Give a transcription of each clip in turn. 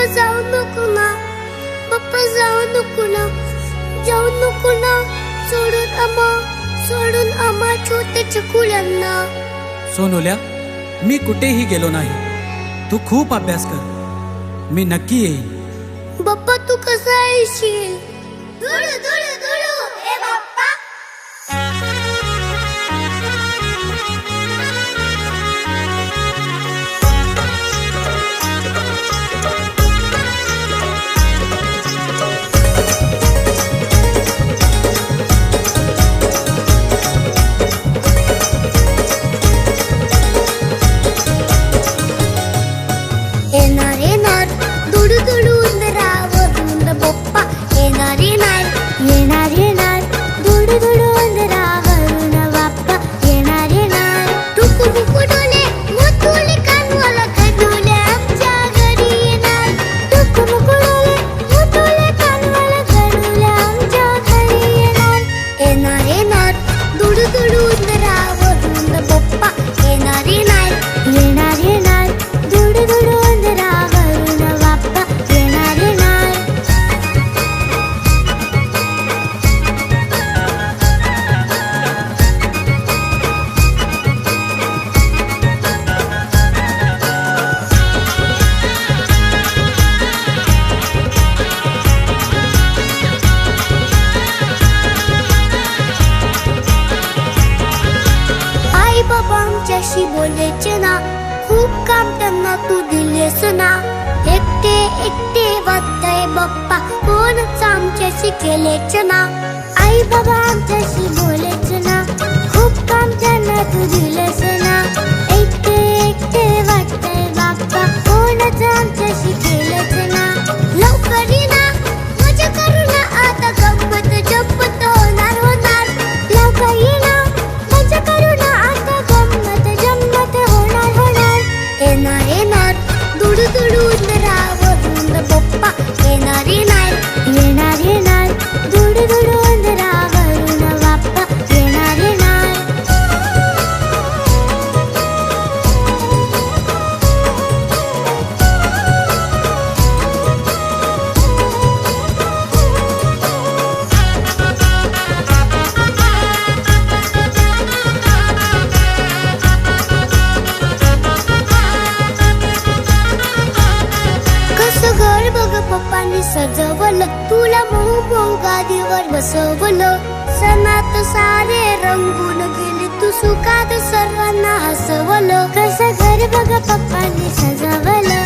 पप्पा जाऊ नको ना. पप्पा जाऊ नको ना. जाऊ नको ना. सोडून आम्हा सोडून आम्हा छोट्या चकुल्यांना सोनोल्या मी कुठेही गेलो नाही. तू खूप अभ्यास कर. मी नक्की येईन. बाप्पा तू कसा येशील? धुळू धुळू धुळू. ஏனாரி நாய் ஏனாரி बाबांच्याशी बोलायचे ना खूप काम त्यांना तू दिलेस ना एकटे एकटे वाटतय बाप्पा कोणच आमच्याशी केलेच ना आई बाबा आमच्याशी बोलायचे ना खूप काम त्यांना तू दिलेस ना बापाने सजवलं तुला मऊ मऊ गादीवर बसवलं. सणात सारे रंगून गेले तू सुखात सर्वांना हसवलं. कसं घर बघ पप्पाने सजवलं.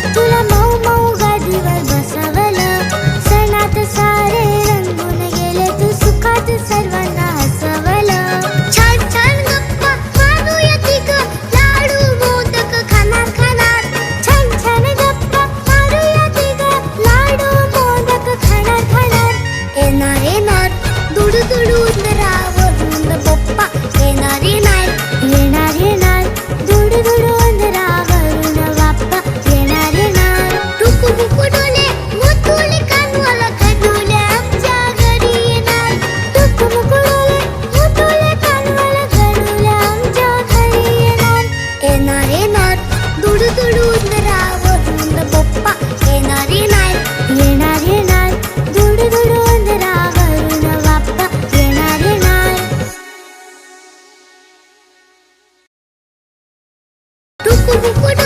কুকুর